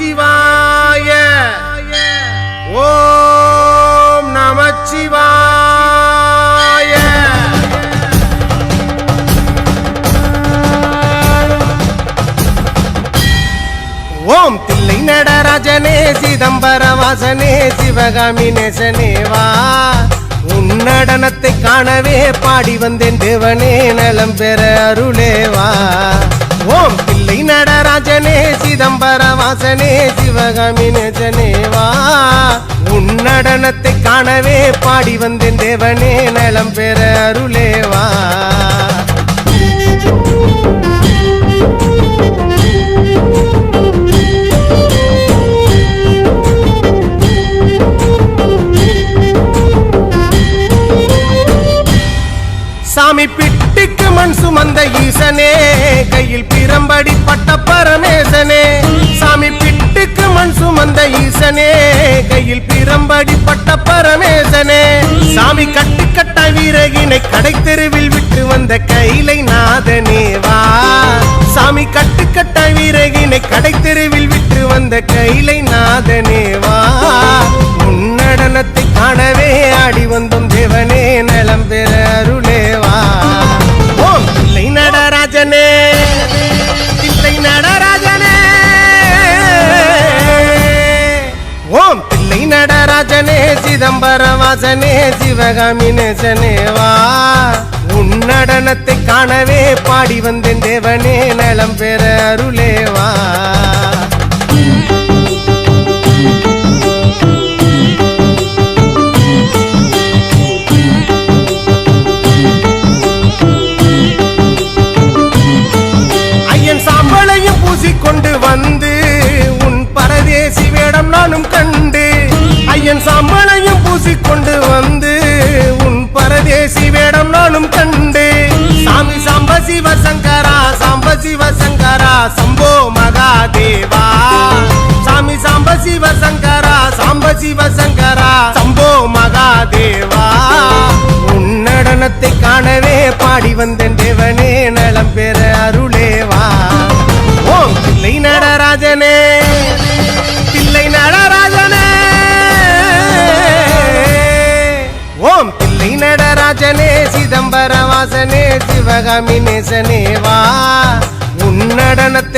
நமச்சிவாய. ஓம் நமச்சிவாய. ஓம் தில்லை நடராஜனே சிதம்பர வாசனே சிவகாமி நேசனேவா உன் நடனத்தை காணவே பாடி வந்தேன் தேவனே நலம் பெற அருளேவா ஓம் தில்லை நடராஜனே சிதம்பர வாசனே சிவகாமி நேசனே உன் நடனத்தை காணவே பாடி வந்தேன் தேவனே நலம் பெற அருளேவா. சாமி பிட்டுக்கு மண் சுமந்த ஈசனே கையில் பிரம்படி பட்ட பரமே சுமந்த கையில் பிரம்படி பட்ட பரமேசனே. சாமி கட்டு கட்ட வீரகினை கடை தெருவில் விட்டு வந்த கைலை நாதனே வா. சாமி கட்டு கட்ட வீரகினை கடை தெருவில் விட்டு வந்த கைலை நாதனே சிதம்பர வாசனே சிவகாமி நேசனே வா. உன் நடனத்தை காணவே பாடி வந்தேன் தேவனே நலம் பெற அருளேவா சம்போ மகாதேவா. சாமி சாம்ப சிவ சங்கரா சாம்ப சிவ சங்கரா சம்போ மகாதேவா. உன் நடனத்தை காணவே பாடி வந்தேன் தேவனே நலம் பெற அருளேவா. ஓம் பிள்ளை நடராஜனே பிள்ளை நடராஜனே. ஓம் பிள்ளை நடராஜனே சிதம்பர வாசனே சிவகாமி நேசனேவா உன் நடனத்தை